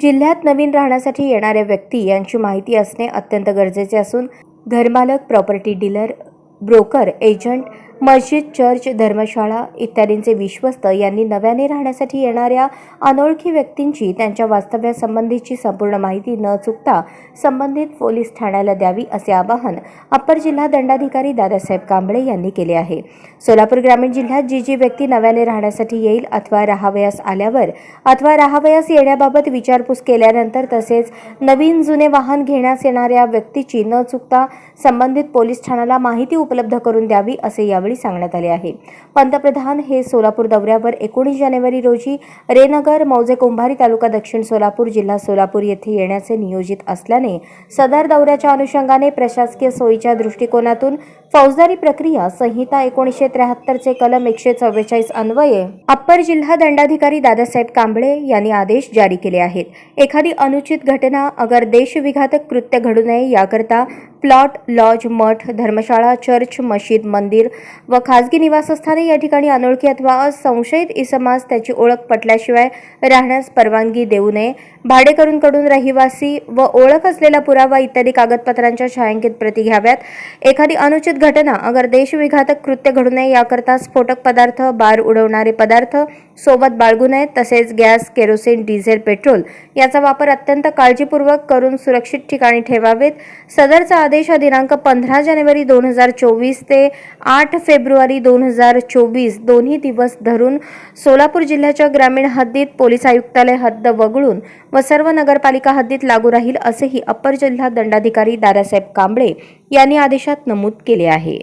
जिल्ह्यात नवीन राहण्यासाठी येणाऱ्या व्यक्ती यांची माहिती असणे अत्यंत गरजेचे असून घरमालक प्रॉपर्टी डीलर ब्रोकर एजंट मस्जिद चर्च धर्मशाळा इत्यादींचे विश्वस्त यांनी नव्याने राहण्यासाठी येणाऱ्या अनोळखी व्यक्तींची त्यांच्या वास्तव्यासंबंधीची संपूर्ण माहिती न चुकता संबंधित पोलीस ठाण्याला द्यावी असे आवाहन अप्पर जिल्हा दंडाधिकारी दादासाहेब कांबळे यांनी केले आहे. सोलापूर ग्रामीण जिल्ह्यात जी जी व्यक्ती नव्याने राहण्यासाठी येईल अथवा राहावयास आल्यावर अथवा राहावयास येण्याबाबत विचारपूस केल्यानंतर तसेच नवीन जुने वाहन घेण्यास येणाऱ्या व्यक्तीची न चुकता संबंधित पोलीस ठाण्याला माहिती उपलब्ध करून द्यावी असे यावेळी सांगण्यात आले आहे. पंतप्रधान हे सोलापूर दौऱ्यावर एकोणीस जानेवारी रोजी रेनगर मौजे कुंभारी तालुका दक्षिण सोलापूर जिल्हा सोलापूर येथे येण्याचे नियोजित असल्याने सदर दौऱ्याच्या अनुषंगाने प्रशासकीय सोयीच्या दृष्टिकोनातून फौजदारी प्रक्रिया संहिता एकोणीसशे त्र्याहत्तरचे कलम एकशे चव्वेचाळीस अन्वये अप्पर जिल्हा दंडाधिकारी दादासाहेब कांबळे यांनी आदेश जारी केले आहेत. एखादी अनुचित घटना अगर देशविघातक कृत्य घडू नये याकरता प्लॉट लॉज मठ धर्मशाळा चर्च मशीद मंदिर व खाजगी निवासस्थाने या ठिकाणी अनोळखी अथवा संशयित इसमास त्याची ओळख पटल्याशिवाय राहण्यास परवानगी देऊ नये. भाडेकरूंकडून रहिवासी व ओळख असलेला पुरावा इत्यादी कागदपत्रांच्या छायांकित प्रती घ्याव्यात. एखादी अनुचित घटना अगर देशविघातक कृत्य घडू नये याकरता स्फोटक पदार्थ बार उडवणारे पदार्थ सोबत बाळगू नये तसेच गॅस केरोसिन डिझेल पेट्रोल याचा वापर अत्यंत काळजीपूर्वक करून सुरक्षित ठिकाणी ठेवावेत. सदरचा आदेश हा दिनांक पंधरा जानेवारी दोन हजार चोवीस ते आठ फेब्रुवारी दोन हजार चोवीस दोन्ही दिवस धरून सोलापूर जिल्ह्याच्या ग्रामीण हद्दीत पोलीस आयुक्तालय हद्द वगळून व सर्व नगरपालिका हद्दीत लागू राहील असेही अप्पर जिल्हा दंडाधिकारी दादासाहेब कांबळे यांनी आदेशात नमूद केले आहे.